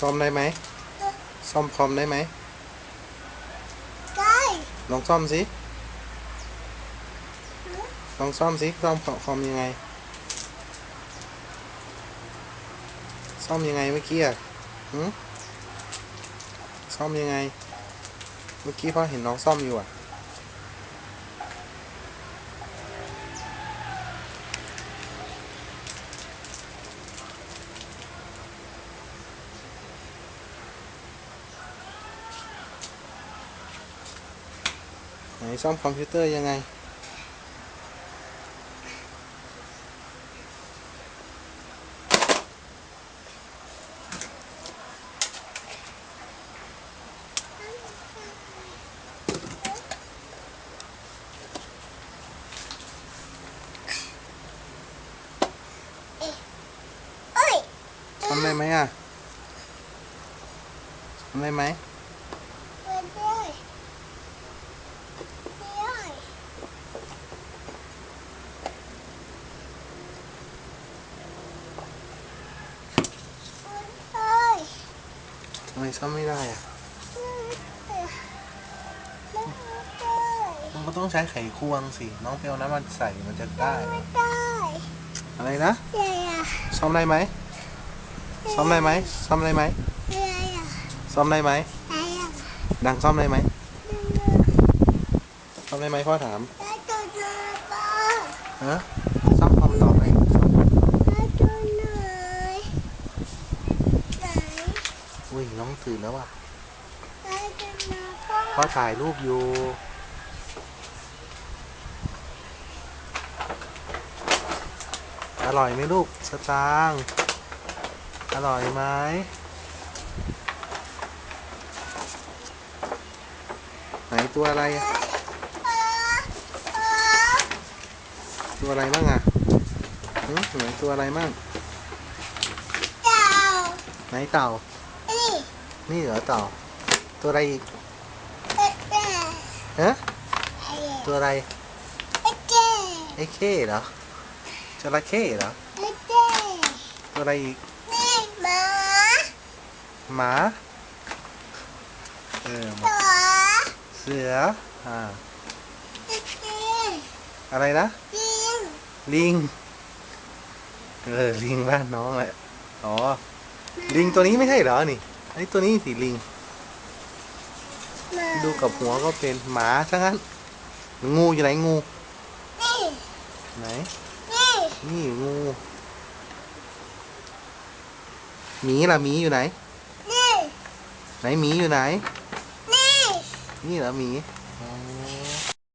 ซ่อมได้ไหมซ่อมคอมได้ไหมได้ลองซ่อมสิลองซ่อมสิซ่อมคอมยังไง ซ่อมยังไงเมื่อกี้อะหืมซ่อมยังไง เมื่อกี้พ่อเห็นน้องซ่อมอยู่อะ ไหนซ่อมคอมพิวเตอร์ยังไงเอ้ยซ่อมได้ไหมอะซ่อมได้ไหมไม่ได้ไม่ได้ไม่ได้ ทำ ไมซ่อมไม่ได้อะไม่ได้มันก็ต้องใช้ไขควงสิ น้องเปียวน้ำมันใส่มันจะได้ไม่ได้อะไรนะเดี๋ยวอะซ่อมได้ไหม ซ่อมได้ไหม ซ่อมได้ไหมเดี๋ยวอะซ่อมได้ไหมเดี๋ยวอะดังซ่อมได้ไหม ซ่อมได้ไหมพ่อถามได้ตัวเดินบ้าฮะ ซ่อมคอมต่อไป ได้ตัวไหนไหน อุ้ยน้องตื่นแล้วว่ะได้ตัวไหนบ้าพ่อถ่ายรูปอยู่อร่อยไหมลูกสตางค์อร่อยไหมไหนตัวอะไรอะอ่าอ่าตัวอะไรบ้างอะหึไหนตัวอะไรบ้างเจ้าไหนเต่า นี่นี่เหรอเต่า ตัวอะไรอีกเอ๊ะเอ๊ะฮะเอ๊ะตัวอะไรเอ๊ะเจ๊ไอ้เข้เหรอจระเข้เหรอเอ๊ะเจ๊ตัวอะไรอีกนี่หมาหมาเออหมาตัวเสืออ่าเอ๊ะเจ๊อะไรนะยิงลิง เออ ลิงบ้านน้องแหละ อ๋อ ลิงตัวนี้ไม่ใช่เหรอนี่ ไอ้ตัวนี้สิลิงหมาดูกับหัวก็เป็นหมาซะงั้น งูอยู่ไหนงูนี่ไหนนี่นี่งูหมีล่ะหมีอยู่ไหนนี่ไหนหมีอยู่ไหน นี่นี่เหรอหมีอ๋อ